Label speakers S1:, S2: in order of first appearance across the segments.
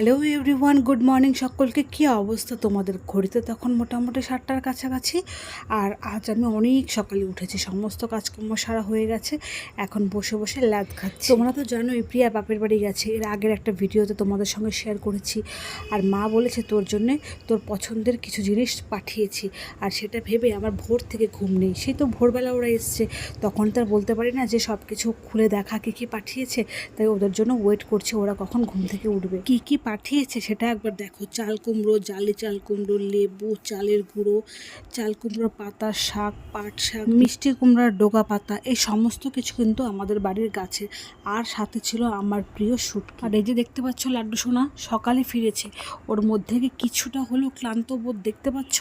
S1: Hello everyone good morning সকলকে। কী অবস্থা তোমাদের ঘড়িতে তখন মোটামুটি সাতটার কাছাকাছি? আর আজ আমি অনেক সকালে উঠেছি, সমস্ত কাজকর্ম সারা হয়ে গেছে। এখন বসে বসে ল্যাদ খাচ্ছি। তোমরা তো জানোই, প্রিয়া বাপের বাড়ি গেছে। এর আগের একটা ভিডিওতে তোমাদের সঙ্গে শেয়ার করেছি। আর মা বলেছে তোর জন্যে তোর পছন্দের কিছু জিনিস পাঠিয়েছি। আর সেটা ভেবে আমার ভোর থেকে ঘুম নেই। সেই তো ভোরবেলা ওরা এসছে। তখন তো আর বলতে পারি না যে সব কিছু খুলে দেখা কী কী পাঠিয়েছে। তাই ওদের জন্য ওয়েট করছে, ওরা কখন ঘুম থেকে উঠবে। কী কী পাঠিয়েছে সেটা একবার দেখো। চাল কুমড়ো, জালি চাল কুমড়ো, লেবু, চালের গুঁড়ো, চাল কুমড়োর পাতা, শাক, পাট শাক, মিষ্টি কুমড়ার ডোগা পাতা, এই সমস্ত কিছু কিন্তু আমাদের বাড়ির গাছে। আর সাথে ছিল আমার প্রিয় শুট আর এই যে দেখতে পাচ্ছ লাড্ডু সোনা, সকালে ফিরেছে। ওর মধ্যে কিছুটা হলেও ক্লান্ত বোধ দেখতে পাচ্ছ?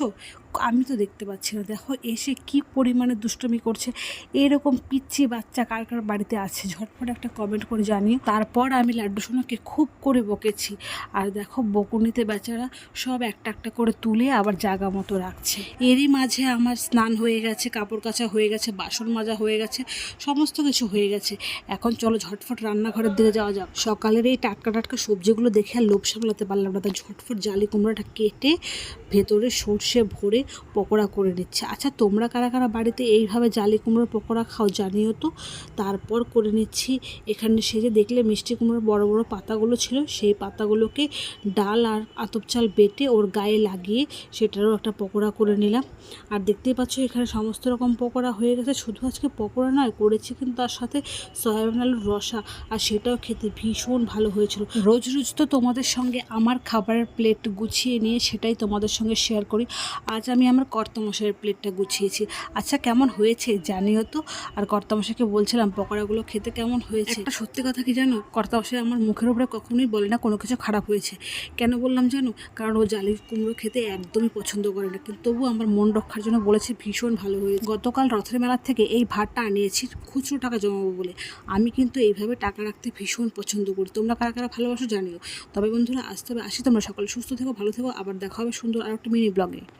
S1: আমি তো দেখতে পাচ্ছি না। দেখো এসে কি পরিমাণে দুষ্টুমি করছে। এরকম পিচ্ছি বাচ্চা কার কার বাড়িতে আছে? ঝটফট একটা কমেন্ট করে জানিও। তারপর আমি লাড্ডু সোনাকে খুব করে বকেছি। আর দেখো বকুনিতে বেচারা সব একটা একটা করে তুলে আবার জাগা মতো রাখছে। এরই মাঝে আমার স্নান হয়ে গেছে, কাপড় কাচা হয়ে গেছে, বাসন মাজা হয়ে গেছে, সমস্ত কিছু হয়ে গেছে। এখন চলো ঝটফট রান্নাঘরের দিকে যাওয়া যাক। সকালের এই টাটকা টাটকা সবজিগুলো দেখে আর লোভ সামলাতে পারলাম না। তাই ঝটফট জালি কুমড়াটা কেটে ভেতরে সর্ষে ভরে পকোড়া করে নিচ্ছে। আচ্ছা তোমরা কারা কারা বাড়িতে এইভাবে জালি কুমড়োর পকোড়া খাও জানিও তো। তারপর করে নিচ্ছি। এখানে সেজে দেখলে মিষ্টি কুমড়োর বড় বড় পাতাগুলো ছিল, সেই পাতাগুলোকে ডাল আর আতপ চাল বেটে ওর গায়ে লাগিয়ে সেটারও একটা পকোড়া করে নিলাম। আর দেখতেই পাচ্ছ এখানে সমস্ত রকম পকোড়া হয়ে গেছে। শুধু আজকে পকোড়া নয়, করেছি কিন্তু তার সাথে সয়াবিন আলুর রসা আর সেটাও খেতে ভীষণ ভালো হয়েছিল। রোজ রোজ তো তোমাদের সঙ্গে আমার খাবারের প্লেট গুছিয়ে নিয়ে সেটাই তোমাদের সঙ্গে শেয়ার করি। আজ আমি আমার কর্তমশাইয়ের প্লেটটা গুছিয়েছি। আচ্ছা কেমন হয়েছে জানিও তো। আর কর্তামশাইকে বলছিলাম, পকোড়াগুলো খেতে কেমন হয়েছে? একটা সত্যি কথা কি জানো? কর্তামশাই আমার মুখের উপরে কখনোই বলে না, কোনো কিছু খারাপ হয়েছে। কেন বললাম জানো? কারণ ও জালি কুমড়ো খেতে একদমই পছন্দ করে না। কিন্তু তবু আমার মন রক্ষার জন্য বলেছে, ভীষণ ভালো হয়েছে। গতকাল রথের মেলার থেকে এই ভাতটা আনিয়েছি, খুচরো টাকা জমাবো বলে। আমি কিন্তু এইভাবে টাকা রাখতে ভীষণ পছন্দ করি। তোমরা কারা কারা ভালোবাসো জানিও। তবে বন্ধুরা আসতে হবে আসি। তোমরা সকালে সুস্থ থেকো, ভালো থেকো। আবার দেখা হবে সুন্দর আর একটা মিনি ব্লগে।